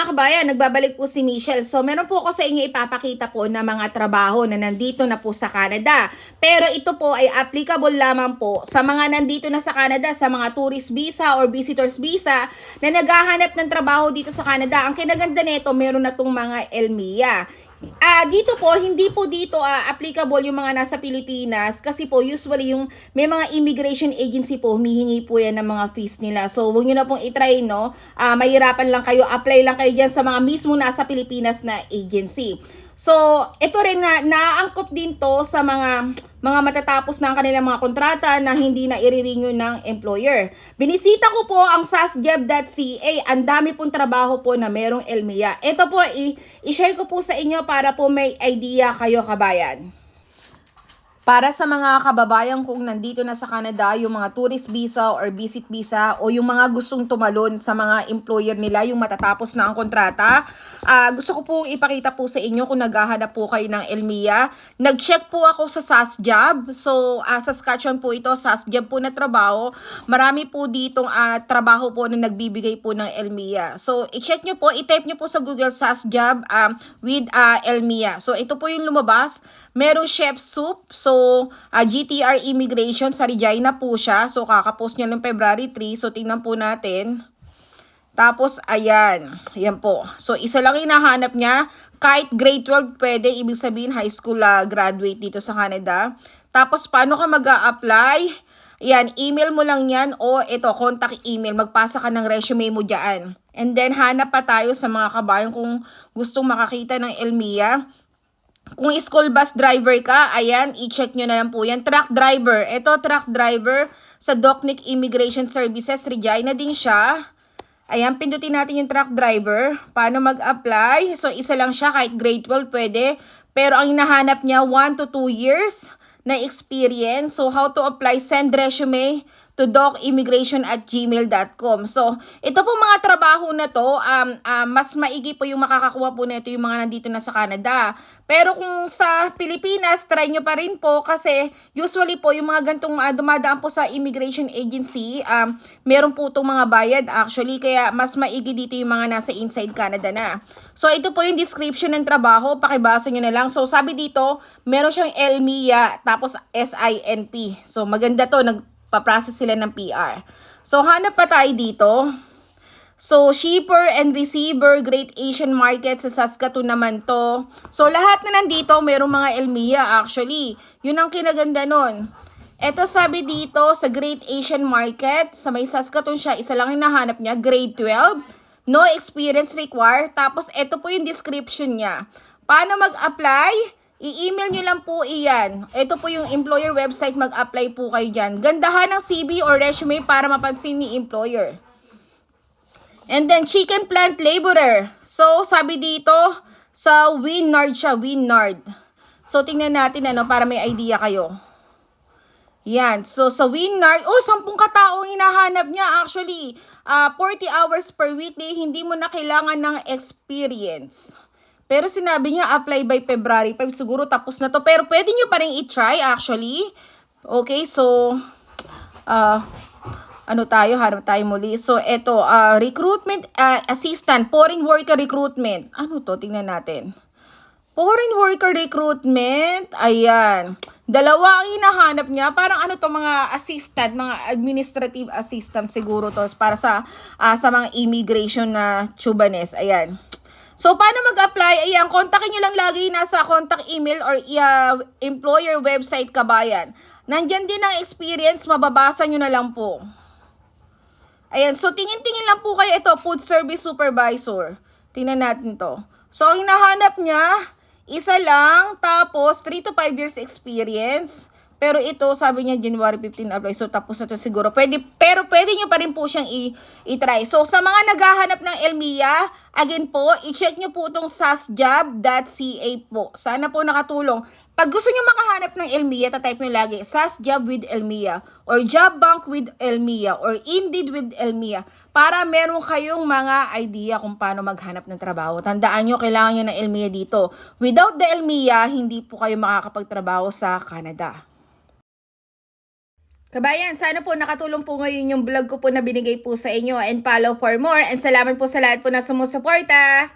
mga kabayan, nagbabalik po si Michelle. So meron po ako sa inyo ipapakita po na mga trabaho na nandito na po sa Canada. Pero ito po ay applicable lamang po sa mga nandito na sa Canada, sa mga tourist visa or visitors visa na naghahanap ng trabaho dito sa Canada. Ang kinaganda nito, meron na tong mga ELMIA. Ah, dito po hindi po dito ah, applicable yung mga nasa Pilipinas kasi po usually yung may mga immigration agency po humihingi po yan ng mga fees nila. So, huwag niyo na pong i-try no. Ah, mahirapan lang kayo, apply lang kayo diyan sa mga mismo nasa Pilipinas na agency. So, ito rin na naangkop din to sa mga mga matatapos ang kanilang mga kontrata na hindi na irirenew ng employer. Binisita ko po ang sasjeb.ca. Ang dami pong trabaho po na merong Elmia. Ito po, i-share ko po sa inyo para po may idea kayo kabayan. Para sa mga kababayan kung nandito na sa Canada, yung mga tourist visa or visit visa o yung mga gustong tumalon sa mga employer nila, yung matatapos na ang kontrata, ah, gusto ko pong ipakita po sa inyo kung naghahanap po kayo ng Elmia. Nag-check po ako sa SASJAB. So, ah, Saskatchewan po ito, SASJAB po na trabaho. Marami po ditong ah, trabaho po na nagbibigay po ng Elmia. So, i-check nyo po, i-type nyo po sa Google SASJAB um, with ah, Elmia. So, ito po yung lumabas. Merong chef soup. So, ah, GTR Immigration sa Regina po siya. So, kakapost niya ng February 3. So, tingnan po natin. Tapos, ayan. Ayan po. So, isa lang hinahanap niya. Kahit grade 12 pwede. Ibig sabihin, high school ah, graduate dito sa Canada. Tapos, paano ka mag apply Ayan, email mo lang yan o ito, contact email. Magpasa ka ng resume mo dyan. And then, hanap pa tayo sa mga kabayan kung gustong makakita ng Elmia. Kung school bus driver ka, ayan, i-check nyo na lang po yan. Truck driver. Ito, truck driver sa Docnic Immigration Services. Regina din siya. Ayan, pindutin natin yung truck driver. Paano mag-apply? So, isa lang siya, kahit grade 12 pwede. Pero ang hinahanap niya, 1 to 2 years na experience. So, how to apply? Send resume to docimmigration at gmail.com. So, ito po mga trabaho na to, um, um, mas maigi po yung makakakuha po nito yung mga nandito na sa Canada. Pero kung sa Pilipinas, try nyo pa rin po kasi usually po yung mga gantong uh, dumadaan po sa immigration agency, um, meron po itong mga bayad actually, kaya mas maigi dito yung mga nasa inside Canada na. So, ito po yung description ng trabaho, pakibasa nyo na lang. So, sabi dito, meron siyang LMIA, tapos SINP. So, maganda to, nagpa-process sila ng PR. So, hanap pa tayo dito. So, shipper and receiver, Great Asian Market sa Saskatoon naman to. So, lahat na nandito, merong mga Elmia actually. Yun ang kinaganda nun. Ito sabi dito sa Great Asian Market, sa may Saskatoon siya, isa lang hinahanap niya, grade 12. No experience required. Tapos, ito po yung description niya. Paano mag-apply? I-email nyo lang po iyan. Ito po yung employer website, mag-apply po kayo dyan. Gandahan ng CV or resume para mapansin ni employer. And then, chicken plant laborer. So, sabi dito, sa Winard siya, Winard. So, tingnan natin ano, para may idea kayo. Yan. So, sa Winard, oh, sampung kataong hinahanap niya. Actually, ah 40 hours per weekday, hindi mo na kailangan ng experience. Pero sinabi niya, apply by February 5. Siguro tapos na to. Pero pwede nyo pa rin i-try, actually. Okay, so, ah, ano tayo, harap tayo muli. So, eto, ah, recruitment ah, assistant, foreign worker recruitment. Ano to? Tingnan natin. Foreign worker recruitment, ayan. Dalawa ang hinahanap niya. Parang ano to, mga assistant, mga administrative assistant siguro to para sa, ah, sa mga immigration na Cubanes. Ayan. So, paano mag-apply? Ayan, kontakin nyo lang lagi nasa contact email or uh, employer website kabayan. Nandyan din ang experience, mababasa nyo na lang po. Ayan, so tingin-tingin lang po kayo ito, food service supervisor. Tingnan natin to. So, ang hinahanap niya, isa lang, tapos 3 to 5 years experience. Pero ito, sabi niya, January 15 apply. So, tapos na to siguro. Pwede, pero pwede nyo pa rin po siyang i- i-try. So, sa mga naghahanap ng Elmia, again po, i-check nyo po itong sasjob.ca po. Sana po nakatulong. Pag gusto nyo makahanap ng Elmia, tatype nyo lagi, SAS Job with Elmia, or Job Bank with Elmia, or Indeed with Elmia, para meron kayong mga idea kung paano maghanap ng trabaho. Tandaan nyo, kailangan nyo ng Elmia dito. Without the Elmia, hindi po kayo makakapagtrabaho sa Canada. Kabayan, sana po nakatulong po ngayon yung vlog ko po na binigay po sa inyo and follow for more and salamat po sa lahat po na sumusuporta.